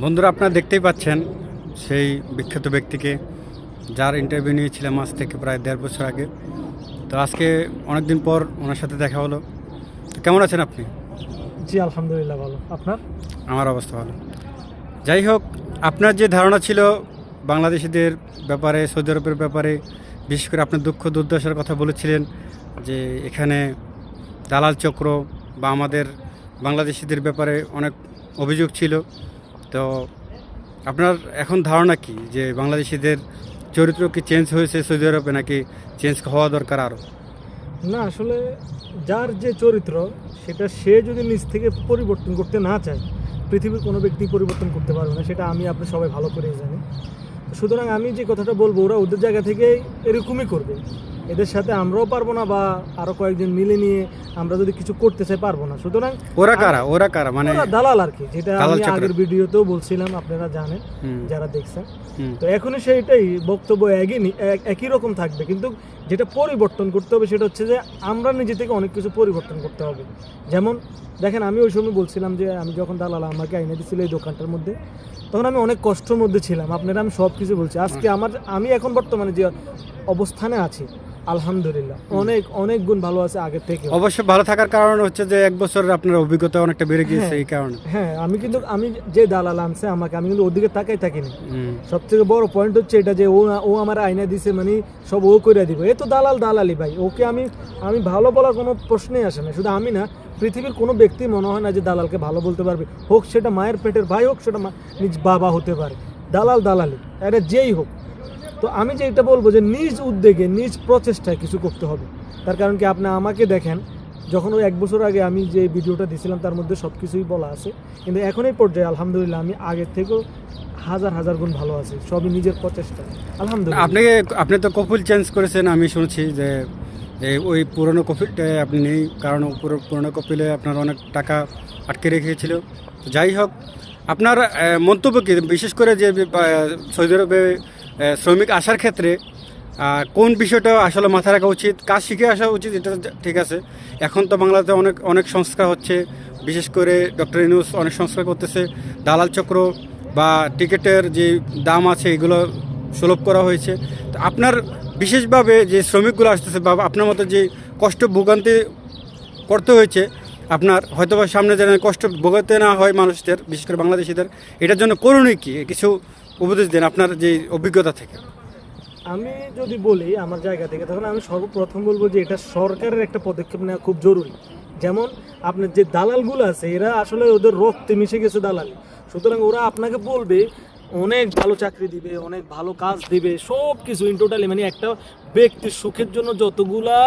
বন্ধুরা আপনারা দেখতেই পাচ্ছেন সেই বিখ্যাত ব্যক্তিকে যার ইন্টারভিউ নিয়েছিলাম আজ থেকে প্রায় দেড় বছর আগে। তো আজকে অনেক দিন পর ওনার সাথে দেখা হলো। তো কেমন আছেন আপনি? জি আলহামদুলিল্লাহ ভালো। আপনার? আমার অবস্থা ভালো। যাই হোক আপনার যে ধারণা ছিল বাংলাদেশিদের ব্যাপারে সৌদি আরবের ব্যাপারে বিশেষ করে আপনার দুঃখ দুর্দশার কথা বলেছিলেন যে এখানে দালাল চক্র বা আমাদের বাংলাদেশিদের ব্যাপারে অনেক অভিযোগ ছিল। তো আপনার এখন ধারণা কি যে বাংলাদেশিদের চরিত্র কি চেঞ্জ হয়েছে সৌদি আরবে নাকি চেঞ্জ হওয়া দরকার আরও না, আসলে যার যে চরিত্র, সেটা সে যদি নিজ থেকে পরিবর্তন করতে না চায়, পৃথিবীর কোনো ব্যক্তি পরিবর্তন করতে পারবে না, সেটা আমি আপনি সবাই ভালো করেই জানি। সুতরাং আমি যে কথাটা বলব, ওরা ওদের জায়গা থেকে এরকমই করবে। এদের সাথে আমরাও পারব না বা আরও কয়েকজন মিলে নিয়ে আমরা যদি কিছু করতে চাই পারব না। সুতরাং ওরা কারা? ওরা কারা? মানে দালাল আর কি যেটা আমি। আগের ভিডিওতেও বলছিলাম আপনারা জানেন যারা দেখছেন। তো এখনই সেইটাই বক্তব্য একই এক- একই রকম থাকবে। কিন্তু যেটা পরিবর্তন করতে হবে সেটা হচ্ছে যে আমরা নিজে থেকে অনেক কিছু পরিবর্তন করতে হবে। যেমন দেখেন আমি ওই সময় বলছিলাম যে আমি যখন দালালা আমাকে আইনে দিছিল এই দোকানটার মধ্যে তখন আমি অনেক কষ্টের মধ্যে ছিলাম। আপনারা আমি সব কিছু বলছি। আজকে আমার আমি এখন বর্তমানে যে অবস্থানে আছি আলহামদুলিল্লাহ। অনেক অনেক গুণ ভালো আছে আগের থেকে। অবশ্য ভালো থাকার কারণ হচ্ছে যে এক বছর আপনার অভিজ্ঞতা অনেকটা বেড়ে গিয়েছে হ্যাঁ। এই কারণে। হ্যাঁ আমি কিন্তু আমি যে দালাল আনছে আমাকে আমি কিন্তু ওদিকে তাকাই থাকিনি। সব থেকে বড় পয়েন্ট হচ্ছে এটা যে ও ও আমার আয়না দিছে মানে সব ও করে দিব। এ তো দালাল দালালি ভাই ওকে আমি আমি ভালো বলার কোনো প্রশ্নই আসে না। শুধু আমি না পৃথিবীর কোনো ব্যক্তি মনে হয় না যে দালালকে ভালো বলতে পারবে। হোক সেটা মায়ের পেটের ভাই হোক সেটা নিজ বাবা হতে পারে। দালাল দালালি এটা যেই হোক। তো আমি যে এটা বলব যে নিজ উদ্যোগে, নিজ প্রচেষ্টায় কিছু করতে হবে। তার কারণ কি, আপনি আমাকে দেখেন, যখন ওই এক বছর আগে আমি যে ভিডিওটা দিয়েছিলাম তার মধ্যে সব কিছুই বলা আছে। কিন্তু এখন এই পর্যায়ে, আলহামদুলিল্লাহ, আমি আগের থেকেও হাজার হাজার গুণ ভালো আছে, সবই নিজের প্রচেষ্টা আলহামদুলিল্লাহ। আপনাকে, আপনি তো কপিল চেঞ্জ করেছেন, আমি শুনছি যে ওই পুরনো কপিলটায় আপনি নেই, কারণ পুরো- পুরনো কপিলে আপনার অনেক টাকা আটকে রেখেছিল। যাই হোক, আপনার মন্তব্য কি? বিশেষ করে যে সৌদি আরবে শ্রমিক আসার ক্ষেত্রে কোন বিষয়টা আসলে মাথায় রাখা উচিত কাজ শিখে আসা উচিত, এটা ঠিক আছে। এখন তো বাংলাতে অনেক অনেক সংস্কার হচ্ছে, বিশেষ করে ডক্টর ইনুস অনেক সংস্কার করতেছে। দালাল চক্র বা টিকিটের যে দাম আছে, এগুলো সুলভ করা হয়েছে। তো আপনার বিশেষভাবে যে শ্রমিকগুলো আসতেছে বা আপনার মতো যে কষ্ট ভোগান্তি করতে হয়েছে, আপনার হয়তো সামনে যেন কষ্ট ভোগাতে না হয় মানুষদের, বিশেষ করে বাংলাদেশিদের, এটার জন্য করণীয় কি? কিছু উপদেশ দেন আপনার যে অভিজ্ঞতা থেকে। আমি যদি বলি আমার জায়গা থেকে, তখন আমি সর্বপ্রথম বলব যে এটা সরকারের একটা পদক্ষেপ নেওয়া খুব জরুরি। যেমন আপনার যে দালালগুলো আছে, এরা আসলে ওদের রক্তে মিশে গেছে দালাল। সুতরাং ওরা আপনাকে বলবে, অনেক ভালো চাকরি দিবে, অনেক ভালো কাজ দিবে সব কিছু ইন টোটালি মানে একটা ব্যক্তির সুখের জন্য যতগুলা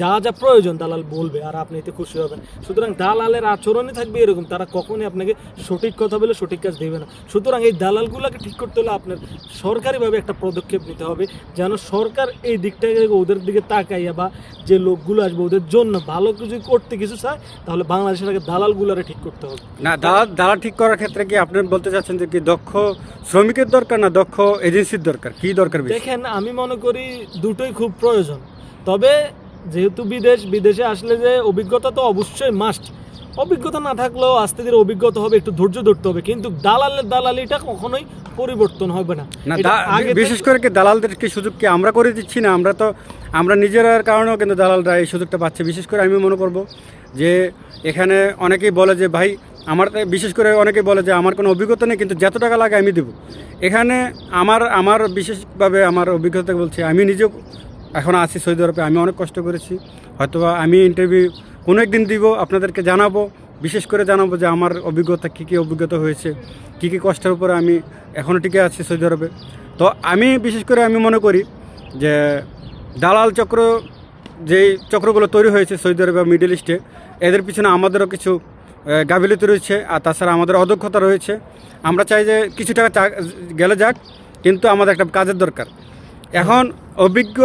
যা যা প্রয়োজন দালাল বলবে আর আপনি এতে খুশি হবেন। সুতরাং দালালের আচরণই থাকবে এরকম তারা কখনই আপনাকে সঠিক কথা বলে সঠিক কাজ দেবে না। সুতরাং এই দালালগুলোকে ঠিক করতে হলে আপনার সরকারিভাবে একটা পদক্ষেপ নিতে হবে যেন সরকার এই দিকটাকে ওদের দিকে তাকাইয়া বা যে লোকগুলো আসবে ওদের জন্য ভালো কিছু করতে কিছু চায় তাহলে বাংলাদেশের আগে দালালগুলোরে ঠিক করতে হবে। না দালাল দালাল ঠিক করার ক্ষেত্রে কি আপনি বলতে চাচ্ছেন যে কি দক্ষ শ্রমিকের দরকার না দক্ষ এজেন্সির দরকার? কি দরকার দেখেন আমি মনে করি দুটোই খুব প্রয়োজন। তবে যেহেতু বিদেশ বিদেশে আসলে যে অভিজ্ঞতা তো অবশ্যই মাস্ট অভিজ্ঞতা না থাকলেও আস্তে ধীরে অভিজ্ঞতা হবে একটু ধৈর্য ধরতে হবে। কিন্তু দালালের দালালিটা কখনোই পরিবর্তন হবে না। বিশেষ করে কি দালালদের কি সুযোগ কি আমরা করে দিচ্ছি না? আমরা তো আমরা নিজেরার কারণেও কিন্তু দালালরা এই সুযোগটা পাচ্ছে। বিশেষ করে আমি মনে করব যে এখানে অনেকেই বলে যে ভাই আমার বিশেষ করে অনেকে বলে যে আমার কোনো অভিজ্ঞতা নেই, কিন্তু যত টাকা লাগে আমি দেবো। এখানে আমার আমার বিশেষভাবে আমার অভিজ্ঞতা বলছি, আমি নিজেও এখন আছি সৌদি আরবে, আমি অনেক কষ্ট করেছি। হয়তোবা আমি ইন্টারভিউ কোনো একদিন দিব, আপনাদেরকে জানাব, বিশেষ করে জানাব যে আমার অভিজ্ঞতা, কী কী অভিজ্ঞতা হয়েছে, কী কী কষ্টের উপরে আমি এখনও টিকে আছি সৌদি আরবে। তো আমি বিশেষ করে আমি মনে করি যে দালাল চক্র, যেই চক্রগুলো তৈরি হয়েছে সৌদি আরবে মিডল ইস্টে, এদের পিছনে আমাদেরও কিছু গাফিলতি রয়েছে আর তাছাড়া আমাদের অদক্ষতা রয়েছে। আমরা চাই যে কিছু টাকা গেলে যাক কিন্তু আমাদের একটা কাজের দরকার। এখন অভিজ্ঞ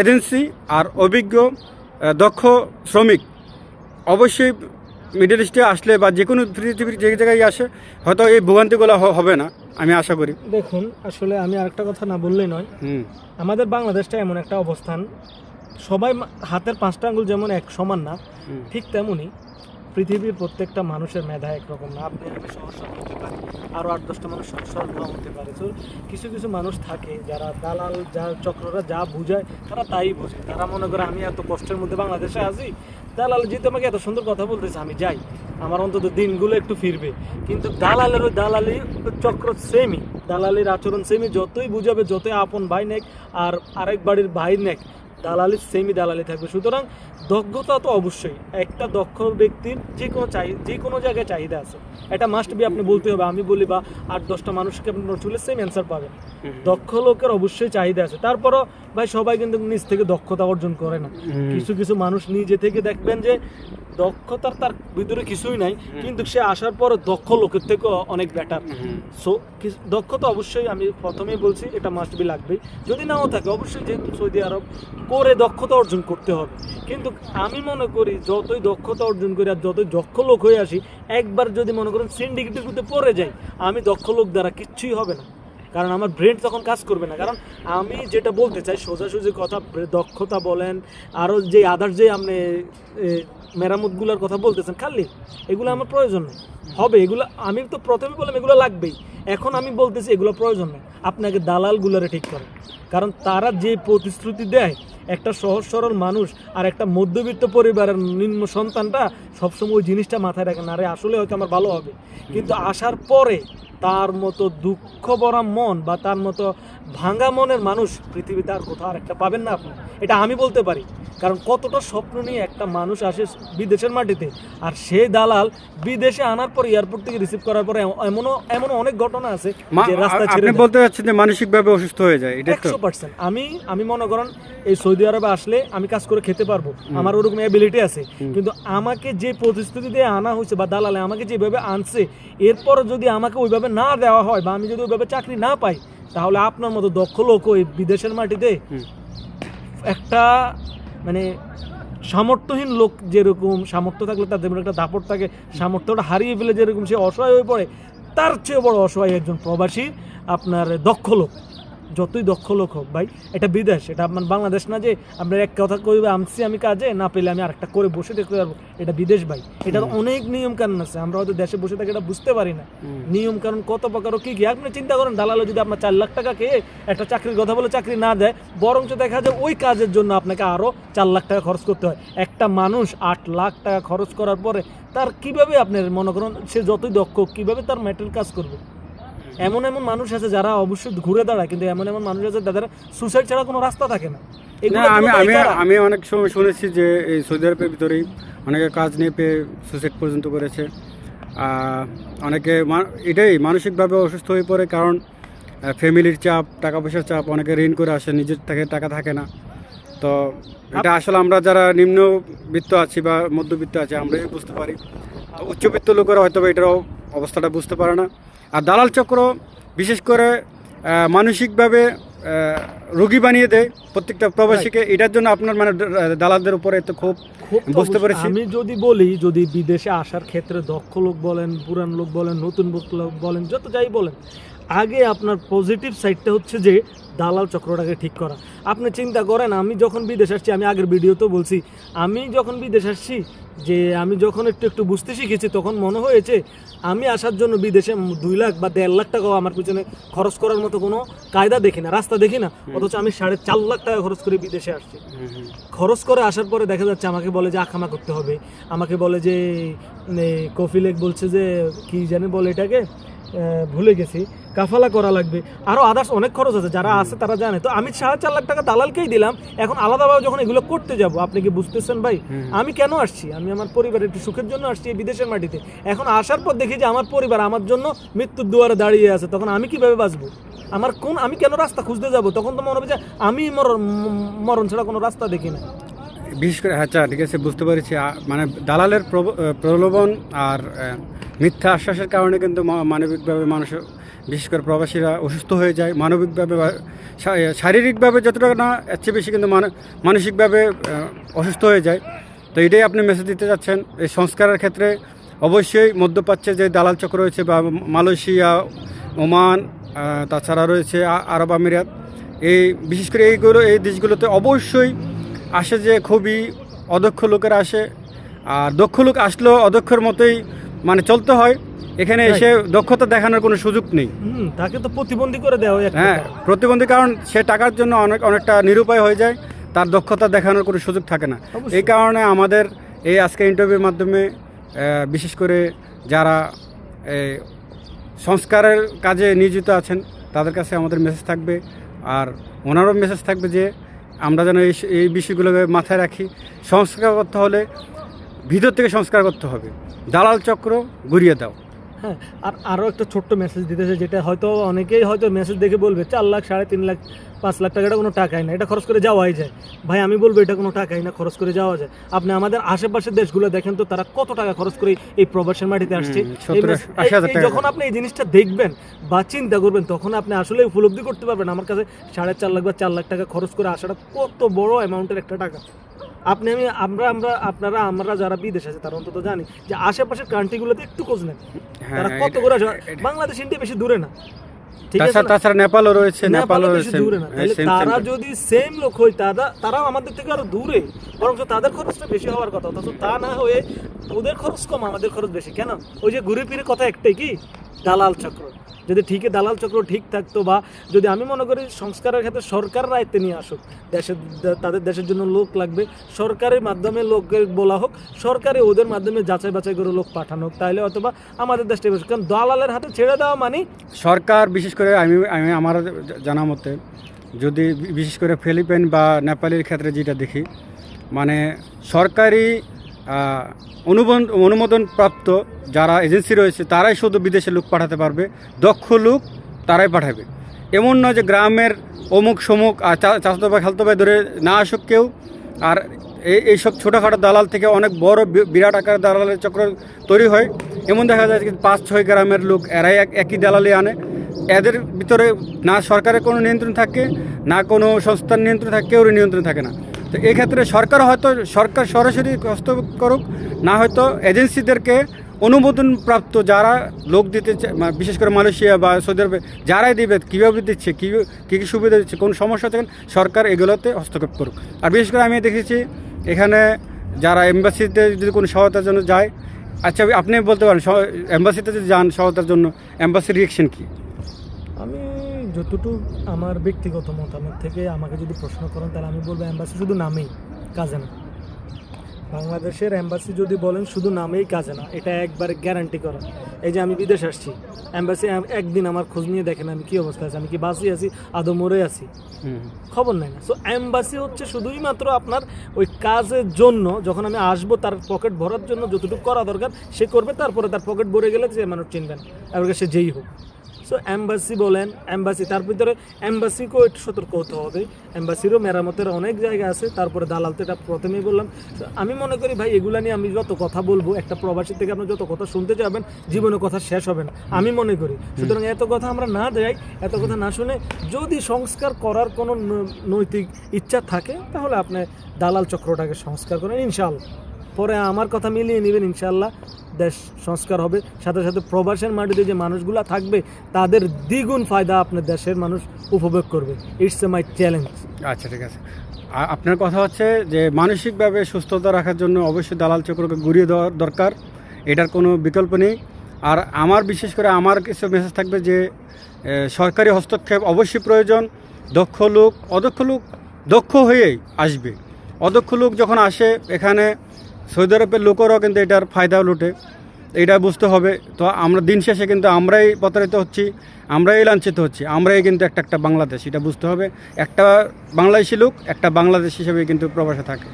এজেন্সি আর অভিজ্ঞ দক্ষ শ্রমিক অবশ্যই মিডল ইস্টে আসলে বা যে কোনো পৃথিবীর যে জায়গায় আসে হয়তো এই ভোগান্তিগুলো হবে না আমি আশা করি। দেখুন আসলে আমি আরেকটা কথা না বললেই নয়। আমাদের বাংলাদেশটা এমন একটা অবস্থান সবাই হাতের পাঁচটা আঙ্গুল যেমন এক সমান না ঠিক তেমনি পৃথিবীর প্রত্যেকটা মানুষের মেধা একরকম না। আপনি আমি সরল হতে পারি আরও আট দশটা মানুষ সরল হতে পারে। তো কিছু কিছু মানুষ থাকে যারা দালাল, যা চক্ররা যা বোঝায়, তারা তাই বোঝে। তারা মনে করে, আমি এত কষ্টের মধ্যে বাংলাদেশে আছি। দালাল যেহেতু আমাকে এত সুন্দর কথা বলতেছে, আমি যাই। আমার অন্তত দিনগুলো একটু ফিরবে। কিন্তু দালালের ওই দালালি চক্র সেমই দালালির আচরণ সেমই যতই বুঝাবে, যতই আপন ভাই নেক, আর আরেক বাড়ির ভাই নেক দালালি সেমি দালালি থাকবে। সুতরাং দক্ষতা তো অবশ্যই। একটা দক্ষ ব্যক্তির যে কোনো চাহিদা যে কোনো জায়গায় চাহিদা আছে। এটা মাস্ট বি আপনি বলতে হবে। আমি বলি বা আট দশটা মানুষকে আপনি চুলে সেম অ্যান্সার পাবেন। দক্ষ লোকের অবশ্যই চাহিদা আছে। তারপরও ভাই সবাই কিন্তু নিজ থেকে দক্ষতা অর্জন করে না। কিছু কিছু মানুষ নিজে থেকে দেখবেন যে দক্ষতার তার ভিতরে কিছুই নাই কিন্তু সে আসার পর দক্ষ লোকের থেকে অনেক বেটার সো দক্ষতা অবশ্যই আমি প্রথমেই বলছি এটা মাস্ট বি লাগবেই। যদি নাও থাকে অবশ্যই যেহেতু সৌদি আরব করে দক্ষতা অর্জন করতে হবে। কিন্তু আমি মনে করি যতই দক্ষতা অর্জন করি আর যতই দক্ষ লোক হয়ে আসি একবার যদি মনে করেন সিন্ডিকেটের মধ্যে পড়ে যাই, আমি দক্ষ লোক দ্বারা কিচ্ছুই হবে না। কারণ আমার ব্রেন তখন কাজ করবে না। কারণ আমি যেটা বলতে চাই, সোজাসুজি কথা দক্ষতা বলেন আরও যে আদার্স যে আপনি মেরামতগুলোর কথা বলতেছেন, খালি এগুলো আমার প্রয়োজন নেই। হবে, এগুলো আমি তো প্রথমে বললাম এগুলো লাগবেই। এখন আমি বলতেছি এগুলো প্রয়োজন নেই। আপনাকে দালালগুলোরে ঠিক করেন। কারণ তারা যে প্রতিশ্রুতি দেয় একটা সহজ সরল মানুষ আর একটা মধ্যবিত্ত পরিবারের নিম্ন সন্তানটা সবসময় ওই জিনিসটা মাথায় রাখেন আরে, আসলে হয়তো আমার ভালো হবে। কিন্তু আসার পরে তার মতো দুঃখ ভরা মন বা তার মতো ভাঙা মনের মানুষ পৃথিবীতে আর কোথাও আর একটা পাবেন না আপনি। এটা আমি বলতে পারি। কারণ কতটা স্বপ্ন নিয়ে একটা মানুষ আসে বিদেশের মাটিতে আর সেই দালাল বিদেশে আনার পর এয়ারপোর্ট থেকে রিসিভ করার পরে এম- এমনও এমনও অনেক ঘটনা আছে যে রাস্তা ছেড়ে আপনি বলতে চাচ্ছেন যে মানসিকভাবে অসুস্থ হয়ে যায় এটা তো একশো পার্সেন্ট আমি আমি মনে করেন এই সৌদি আরবে আসলে আমি কাজ করে খেতে পারব। আমার ওরকম অ্যাবিলিটি আছে। কিন্তু আমাকে যে প্রতিশ্রুতি দিয়ে আনা হয়েছে বা দালালে আমাকে যেভাবে আনছে এরপর যদি আমাকে ওইভাবে না দেওয়া হয় বা আমি যদি ওইভাবে চাকরি না পাই তাহলে আপনার মতো দক্ষ লোক ওই বিদেশের মাটিতে একটা মানে সামর্থ্যহীন লোক যেরকম, সামর্থ্য থাকলে তার যেমন একটা দাপট থাকে, সামর্থ্যটা হারিয়ে ফেলে যেরকম সে অসহায় হয়ে পড়ে, তার চেয়ে বড় অসহায় একজন প্রবাসী আপনার দক্ষ লোক। যতই দক্ষ লোক হোক ভাই এটা বিদেশ এটা আপনার বাংলাদেশ না যে আপনার এক কথা কইবে আমছি আমি কাজে না পেলে আমি আরেকটা করে বসে দেখতে পারব। এটা বিদেশ ভাই। এটার অনেক নিয়ম কানুন আছে আমরা হয়তো দেশে বসে থাকি এটা বুঝতে পারি না। নিয়ম কারণ কত প্রকার কি কি? আপনি চিন্তা করেন দালালে যদি আপনার চার লাখ টাকা খেয়ে একটা চাকরির কথা বলে চাকরি না দেয় বরঞ্চ দেখা যায় ওই কাজের জন্য আপনাকে আরও চার লাখ টাকা খরচ করতে হয়। একটা মানুষ আট লাখ টাকা খরচ করার পরে তার কীভাবে আপনার মনে করেন সে যতই দক্ষ কীভাবে তার মেটেল কাজ করবে? এমন এমন মানুষ আছে যারা অবশ্যই ঘুরে দাঁড়ায় কিন্তু এমন এমন মানুষ আছে যাদের সুসাইড ছাড়া কোনো রাস্তা থাকে না। আমি আমি। আমি অনেক সময় শুনেছি যে এই সৌদি আরবের ভিতরেই অনেকে কাজ নিয়ে পেয়ে সুসাইড পর্যন্ত করেছে। অনেকে এটাই মানসিকভাবে অসুস্থ হয়ে পড়ে কারণ ফ্যামিলির চাপ টাকা পয়সার চাপ অনেকে ঋণ করে আসে নিজের থেকে টাকা থাকে না। তো এটা আসলে আমরা যারা নিম্নবিত্ত আছি বা মধ্যবিত্ত আছি আমরাই বুঝতে পারি। উচ্চবিত্ত লোকেরা হয়তো এটার অবস্থাটা বুঝতে পারে না। আর দালাল চক্র বিশেষ করে মানসিকভাবে রোগী বানিয়ে দেয় প্রত্যেকটা প্রবাসীকে। এটার জন্য আপনার মানে দালালদের উপরে তো খুব বুঝতে পেরেছি। আমি যদি বলি যদি বিদেশে আসার ক্ষেত্রে দক্ষ লোক বলেন পুরান লোক বলেন নতুন লোক বলেন যত যাই বলেন আগে আপনার পজিটিভ সাইডটা হচ্ছে যে দালাল চক্রটাকে ঠিক করা। আপনি চিন্তা করেন আমি যখন বিদেশ আসছি আমি আগের ভিডিওতেও বলছি আমি যখন বিদেশ আসছি যে আমি যখন একটু একটু বুঝতে শিখেছি তখন মনে হয়েছে আমি আসার জন্য বিদেশে দুই লাখ বা দেড় লাখ টাকাও আমার পিছনে খরচ করার মতো কোনো কায়দা দেখি না রাস্তা দেখি না। অথচ আমি সাড়ে চার লাখ টাকা খরচ করে বিদেশে আসছি। খরচ করে আসার পরে দেখা যাচ্ছে আমাকে বলে যে আখামা করতে হবে। আমাকে বলে যে কফিলেক বলছে যে কি জানে বলে এটাকে ভুলে গেছি। কাফালা করা লাগবে। আরও আদার্স অনেক খরচ আছে যারা আছে তারা জানে। তো আমি সাড়ে চার লাখ টাকা দালালকেই দিলাম। এখন আলাদাভাবে যখন এগুলো করতে যাব আপনি কি বুঝতেছেন ভাই? আমি কেন আসছি? আমি আমার পরিবারের একটু সুখের জন্য আসছি এই বিদেশের মাটিতে। এখন আসার পর দেখি যে আমার পরিবার আমার জন্য মৃত্যুর দুয়ারে দাঁড়িয়ে আছে। তখন আমি কীভাবে বাঁচবো? আমার কোন আমি কেন রাস্তা খুঁজতে যাব? তখন তো মনে হবে যে আমি মরণ মরণ ছাড়া কোনো রাস্তা দেখি না। বিশেষ করে আচ্ছা ঠিক আছে বুঝতে পেরেছি। মানে দালালের প্রলোভন আর মিথ্যা আশ্বাসের কারণে কিন্তু মানবিকভাবে মানুষ বিশেষ করে প্রবাসীরা অসুস্থ হয়ে যায়, মানবিকভাবে শারীরিকভাবে যতটা না এর চেয়ে বেশি কিন্তু মান- মানসিকভাবে অসুস্থ হয়ে যায়। তো এটাই আপনি মেসেজ দিতে যাচ্ছেন। এই সংস্কারের ক্ষেত্রে অবশ্যই মধ্যপ্রাচ্যে যে দালাল চক্র রয়েছে বা মালয়েশিয়া, ওমান তাছাড়া রয়েছে আরব আমিরাত, এই বিশেষ করে এইগুলো, এই দেশগুলোতে অবশ্যই আসে যে খুবই অদক্ষ লোকেরা আসে। আর দক্ষ লোক আসলেও অদক্ষর মতোই মানে চলতে হয় এখানে এসে দক্ষতা দেখানোর কোনো সুযোগ নেই। তাকে তো প্রতিবন্ধী করে দেওয়া হয় হ্যাঁ প্রতিবন্ধী কারণ সে টাকার জন্য অনেক অনেকটা নিরুপায় হয়ে যায় তার দক্ষতা দেখানোর কোনো সুযোগ থাকে না। এই কারণে আমাদের এই আজকে ইন্টারভিউর মাধ্যমে বিশেষ করে যারা সংস্কারের কাজে নিয়োজিত আছেন তাদের কাছে আমাদের মেসেজ থাকবে। আর ওনারও মেসেজ থাকবে যে আমরা যেন এই এই বিষয়গুলোকে মাথায় রাখি। সংস্কার করতে হলে ভিতর থেকে সংস্কার করতে হবে। দালাল চক্র ঘুরিয়ে দাও। হ্যাঁ আর আরও একটা ছোট্ট মেসেজ দিতেছে যেটা হয়তো অনেকেই হয়তো মেসেজ দেখে বলবে চার লাখ সাড়ে তিন লাখ পাঁচ লাখ টাকাটা কোনো টাকাই না এটা খরচ করে যাওয়াই যায়। ভাই আমি বলব এটা কোনো টাকাই না খরচ করে যাওয়া যায়। আপনি আমাদের আশেপাশের দেশগুলো দেখেন তো তারা কত টাকা খরচ করে এই প্রবাসের মাটিতে আসছে। যখন আপনি এই জিনিসটা দেখবেন বা চিন্তা করবেন তখন আপনি আসলে উপলব্ধি করতে পারবেন। আমার কাছে সাড়ে চার লাখ বা চার লাখ টাকা খরচ করে আসাটা কত বড় অ্যামাউন্টের একটা টাকা। আপনি আমি আমরা আমরা আপনারা আমরা যারা বিদেশ আছে তারা অন্তত জানি যে আশেপাশের কান্ট্রিগুলোতে একটু খোঁজ নেন। তারা হ্যাঁ, কত করে বাংলাদেশ ইন্ডিয়া বেশি দূরে না। তাছাড়া নেপালও রয়েছে নেপালও রয়েছে হ্যাঁ, তারা যদি সেম লোক হয় তারা তারাও আমাদের থেকে আরও দূরে। বরং তাদের খরচটা বেশি হওয়ার কথা। অথচ তা না হয়ে ওদের খরচ কম আমাদের খরচ বেশি। কেন? ওই যে ঘুরে ফিরে কথা একটাই কি? দালাল চক্র। যদি ঠিকই দালাল চক্র ঠিক থাকতো বা যদি আমি মনে করি সংস্কারের ক্ষেত্রে সরকার দায়িত্বে নিয়ে আসুক, দেশের, তাদের দেশের জন্য লোক লাগবে, সরকারের মাধ্যমে লোককে বলা হোক সরকারে ওদের মাধ্যমে যাচাই বাছাই করে লোক পাঠানো হোক তাহলে অথবা আমাদের দেশটা বেশি কারণ দালালের হাতে ছেড়ে দেওয়া মানে সরকার বিশেষ করে আমি আমি আমার জানা মতে যদি বিশেষ করে ফিলিপাইন বা নেপালের ক্ষেত্রে যেটা দেখি মানে সরকারি আহ, অনুবন- অনুমোদন প্রাপ্ত যারা এজেন্সি রয়েছে তারাই শুধু বিদেশে লোক পাঠাতে পারবে। দক্ষ লোক তারাই পাঠাবে। এমন নয় যে গ্রামের অমুক সমুক আর চা- চাচাতো ভাই খালতো ভাই ধরে না আসুক কেউ। আর এই এইসব ছোটোখাটো দালাল থেকে অনেক বড় বিরাট আকার দালালের চক্র তৈরি হয়। এমন দেখা যায় যে পাঁচ ছয় গ্রামের লোক এরাই এক একই দালালি আনে। এদের ভিতরে না সরকারের কোনো নিয়ন্ত্রণ থাকে না কোনো সংস্থার নিয়ন্ত্রণ থাকে কেউর নিয়ন্ত্রণ থাকে না। তো এই ক্ষেত্রে সরকার হয়তো, সরকার সরাসরি হস্তক্ষেপ করুক, না হয়তো এজেন্সিদেরকে অনুমোদন প্রাপ্ত যারা লোক দিতে চা- মা- বিশেষ করে মালয়েশিয়া বা সৌদি আরবে যারাই দিবে, কীভাবে দিচ্ছে, কী কী কী সুবিধা দিচ্ছে, কোন সমস্যা আছে সরকার এগুলোতে হস্তক্ষেপ করুক। আর বিশেষ করে আমি দেখেছি এখানে যারা এম্বাসিতে যদি কোনো সহায়তার জন্য যায় আচ্ছা আপনি বলতে পারেন এম্বাসিতে যদি যান সহায়তার জন্য, এম্বাসির রিয়েকশন কী? যতটুকু আমার ব্যক্তিগত মতামত থেকে আমাকে যদি প্রশ্ন করেন তাহলে আমি বলব অ্যাম্বাসি শুধু নামেই কাজে না। বাংলাদেশের অ্যাম্বাসি যদি বলেন শুধু নামেই কাজে না এটা একবারে গ্যারান্টি করা। এই যে আমি বিদেশ আসছি অ্যাম্বাসি একদিন আমার খোঁজ নিয়ে দেখেন আমি কি অবস্থা আছি আমি কি বাসি আছি আদৌ মরে আছি? খবর নেই না। সো অ্যাম্বাসি হচ্ছে শুধুই মাত্র আপনার ওই কাজের জন্য যখন আমি আসব তার পকেট ভরার জন্য যতটুকু করা দরকার সে করবে তারপরে তার পকেট ভরে গেলে সে মানুষ চিনবেন এবার সে যেই হোক। সো এম্বাসি বলেন এম্বাসি তার ভিতরে এম্বাসিকেও একটু সতর্ক হতে হবে। এম্বাসিরও মেরামতের অনেক জায়গা আছে তারপরে দালাল তো এটা প্রথমেই বললাম। আমি মনে করি ভাই এগুলা নিয়ে আমি যত কথা বলব একটা প্রবাসী থেকে আপনি যত কথা শুনতে যাবেন জীবনে কথা শেষ হবে না আমি মনে করি। সুতরাং এত কথা আমরা না যাই এত কথা না শুনে যদি সংস্কার করার কোনো নৈতিক ইচ্ছা থাকে তাহলে আপনি দালাল চক্রটাকে সংস্কার করেন ইনশাল্লাহ পরে আমার কথা মিলিয়ে নেবেন ইনশাল্লাহ দেশ সংস্কার হবে। সাথে সাথে প্রবাসের মাটিতে যে মানুষগুলো থাকবে, তাদের দ্বিগুণ ফায়দা আপনার দেশের মানুষ উপভোগ করবে। ইটস এ মাই চ্যালেঞ্জ আচ্ছা ঠিক আছে। আপনার কথা হচ্ছে যে মানসিকভাবে সুস্থতা রাখার জন্য অবশ্যই দালাল চক্রকে ঘুরিয়ে দেওয়ার দরকার। এটার কোনো বিকল্প নেই। আর আমার বিশেষ করে আমার কিছু মেসেজ থাকবে যে সরকারি হস্তক্ষেপ অবশ্যই প্রয়োজন। দক্ষ লোক, অদক্ষ লোক দক্ষ হয়েই আসবে। অদক্ষ লোক যখন আসে, এখানে সৌদি আরবের লোকেরাও কিন্তু এটার ফায়দা লুটে। এটা বুঝতে হবে। তো আমরা দিন শেষে কিন্তু আমরাই প্রতারিত হচ্ছি আমরাই লাঞ্ছিত হচ্ছি আমরাই কিন্তু একটা একটা বাংলাদেশ এটা বুঝতে হবে। একটা বাংলাদেশি লোক একটা বাংলাদেশ হিসেবে কিন্তু প্রবাসে থাকে।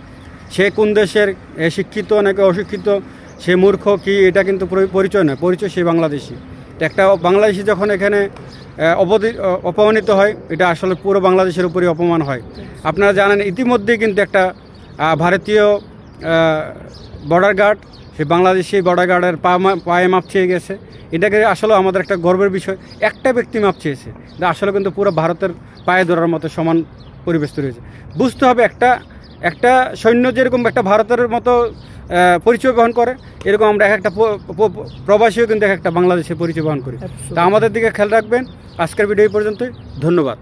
সে কোন দেশের শিক্ষিত নাকি অশিক্ষিত সে মূর্খ কি এটা কিন্তু পরিচয় নয়। পরিচয় সে বাংলাদেশি। একটা বাংলাদেশি যখন এখানে এ, অবধি অ- অপমানিত হয় এটা আসলে পুরো বাংলাদেশের উপরই অপমান হয়। আপনারা জানেন ইতিমধ্যেই কিন্তু একটা ভারতীয় বর্ডার গার্ড সেই বাংলাদেশি বর্ডার গার্ডের পা মা- পায়ে মাপ চেয়ে গেছে। এটাকে আসলে আমাদের একটা গর্বের বিষয়। একটা ব্যক্তি মাপ চেয়েছে আসলে কিন্তু পুরো ভারতের পায়ে ধরার মতো সমান পরিবেশ তৈরি হয়েছে। বুঝতে হবে একটা একটা সৈন্য যেরকম একটা ভারতের মতো পরিচয় বহন করে এরকম আমরা এক একটা প্রবাসীও কিন্তু এক একটা বাংলাদেশে পরিচয় বহন করি। তা আমাদের দিকে খেয়াল রাখবেন। আজকের ভিডিও এই পর্যন্তই। ধন্যবাদ।